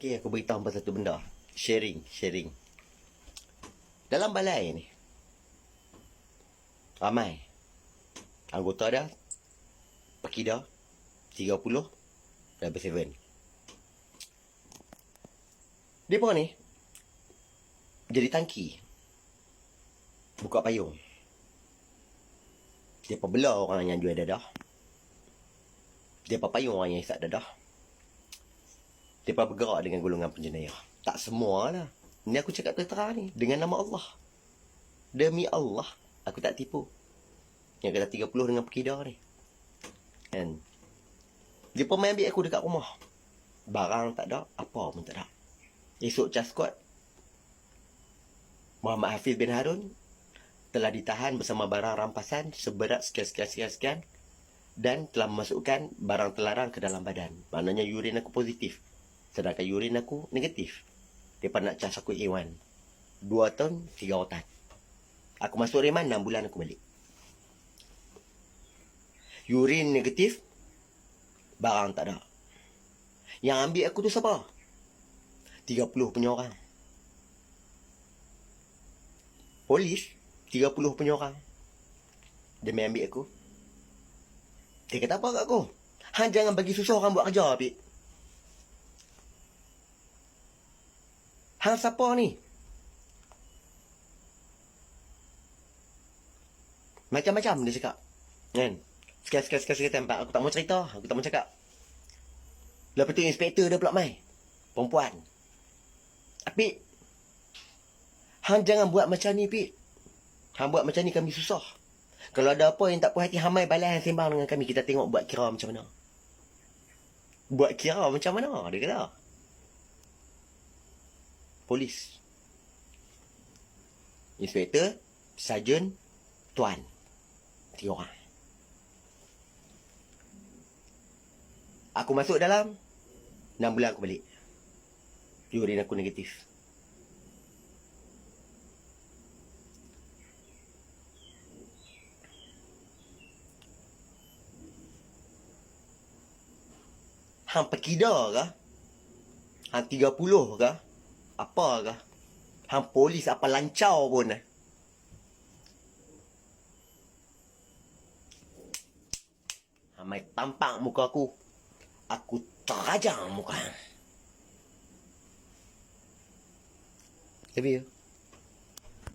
Okey, aku beritahu pasal satu benda. Sharing, sharing. Dalam balai ni, ramai. Anggota dah, Pakida, 30, Level 7. Mereka ni, jadi tangki. Buka payung. Dia bela orang yang jual dadah. Dia payung orang yang isap dadah. Dia bergerak dengan golongan penjenayah. Tak semua lah. Ni aku cakap terang ni. Dengan nama Allah. Demi Allah. Aku tak tipu. Yang kata 30 dengan pekida ni. Kan? Dia pun main ambil aku dekat rumah. Barang tak ada. Apa pun tak ada. Esok cas squad. Muhammad Hafiz bin Harun telah ditahan bersama barang rampasan seberat sekian-sekian-sekian dan telah memasukkan barang terlarang ke dalam badan. Maknanya urin aku positif. Sedangkan urin aku negatif. Dia nak cas aku A1. Dua tahun, tiga otak. Aku masuk reman, enam bulan aku balik. Urin negatif, barang tak ada. Yang ambil aku tu siapa? 30 punya orang. Polis, 30 punya orang. Dia main ambil aku. Dia kata apa kat aku? Han jangan bagi susah orang buat kerja, Apik. Hang siapa ni? Macam-macam dia cakap. Kan? Sekian-sekian sekian tempat aku tak mau cerita, aku tak mau cakap. Lepas tu inspektor dia pula mai. Perempuan. Apik. Hang jangan buat macam ni, Pik. Hang buat macam ni kami susah. Kalau ada apa yang tak puas hati, hamai balai hang sembang dengan kami. Kita tengok buat kira macam mana. Buat kira macam mana, dia kata. Polis. Inspektor, sarjan, tuan. Tiga orang. Aku masuk dalam, enam bulan aku balik. Urin aku negatif. Hang pekida ke? Hang 30 ke? Apa ke? Hang polis apa lancau pun eh? Hang mai tampak muka aku. Aku terajang muka you.